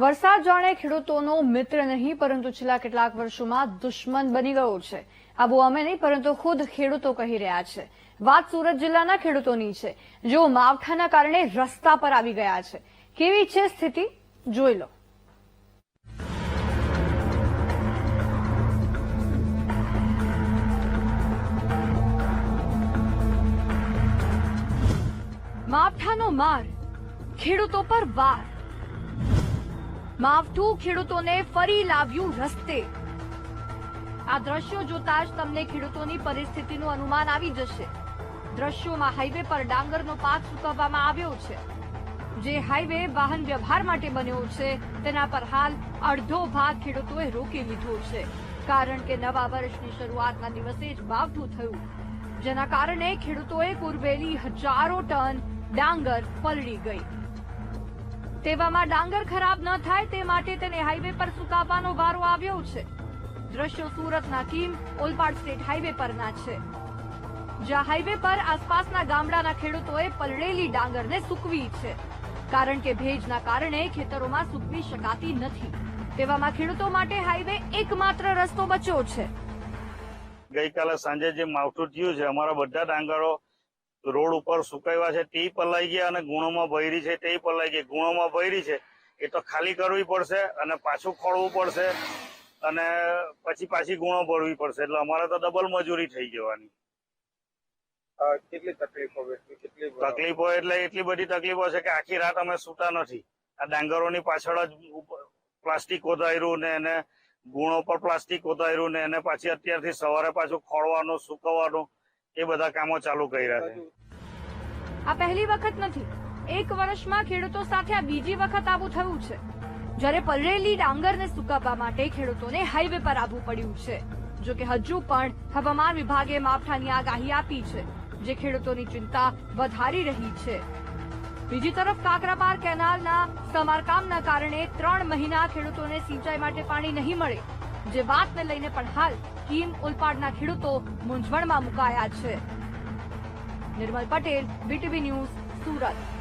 વરસાદ જાણે ખેડૂતોનો મિત્ર નહીં, પરંતુ છેલ્લા કેટલાક વર્ષોમાં દુશ્મન બની ગયો છે. આવું અમે નહીં, પરંતુ ખુદ ખેડૂતો કહી રહ્યા છે. વાત સુરત જિલ્લાના ખેડૂતોની છે. જેઓ માવઠાના કારણે રસ્તા પર આવી ગયા છે. કેવી છે સ્થિતિ? જોઈ લો. માવઠાનો માર, ખેડૂતો પર વાર. માવઠું ખેડૂતોને ફરી લાવ્યું રસ્તે. આ દ્રશ્યો જોતા જ તમને ખેડૂતોની પરિસ્થિતિનું અનુમાન આવી જશે. દ્રશ્યોમાં હાઈવે પર ડાંગરનો પાક સૂકવવામાં આવ્યો છે. જે હાઈવે વાહન વ્યવહાર માટે બન્યો છે, તેના પર હાલ અડધો ભાગ ખેડૂતોએ રોકી લીધો છે. કારણ કે નવા વર્ષની શરૂઆતના દિવસે જ માવઠું થયું. જેના કારણે ખેડૂતોએ પૂરવેલી હજારો ટન ડાંગર પલળી ગઈ. તેવામાં ડાંગર ખરાબ ન થાય તે માટે તેને હાઈવે પર સુકાવવાનો વારો આવ્યો છે. દ્રશ્યો સુરતના કીમ, ઓલપાડ સ્ટેટ હાઈવે પરના છે. જ્યાં હાઈવે પર આસપાસના ગામડાના ખેડૂતોએ પલળેલી ડાંગરને સૂકવી છે. કારણ કે ભેજના કારણે ખેતરોમાં સૂકવી શકાતી નથી. તેવામાં ખેડૂતો માટે હાઈવે એકમાત્ર રસ્તો બચ્યો છે. ગઈકાલે સાંજે જે માવઠું થયું છે, અમારા બધા ડાંગરો રોડ ઉપર સુકાવ્યા છે તે પલાઈ ગયા અને ગુણોમાં ભયરી છે તે પલાઈ ગઈ ગુણોમાં ભયરી છે એ તો ખાલી કરવી પડશે અને પાછું ખોળવું પડશે અને પછી પાછી ગુણો ભરવી પડશે. એટલે અમારે તો ડબલ મજૂરી થઈ જવાની. કેટલી તકલીફો તકલીફો એટલે એટલી બધી તકલીફો છે કે આખી રાત અમે સૂતા નથી. આ ડાંગરોની પાછળ જ પ્લાસ્ટિક કોદાયરું ને એને ગુણો પર પ્લાસ્ટિક કોદાયરું ને એને પાછી અત્યારથી સવારે પાછું ખોળવાનું સુકવવાનું એ બધા કામો ચાલુ કર્યા છે. આ પહેલી વખત નથી. એક વર્ષમાં ખેડૂતો સાથે આ બીજી વખત આવું થયું છે. જ્યારે પલળેલી ડાંગરને સુકાવવા માટે ખેડૂતોને હાઈવે પર આવવું પડ્યું છે. જો કે હજુ પણ હવામાન વિભાગે માવઠાની આગાહી આપી છે, જે ખેડૂતોની ચિંતા વધારી રહી છે. બીજી તરફ કાકરાપાર કેનાલના સમારકામના કારણે ત્રણ મહિના ખેડૂતોને સિંચાઈ માટે પાણી નહીં મળે. જે વાતને લઈને પણ હાલ કીમ ઉલપાડના ખેડૂતો મૂંઝવણમાં મુકાયા છે. Nirmal Patel BTV news Surat.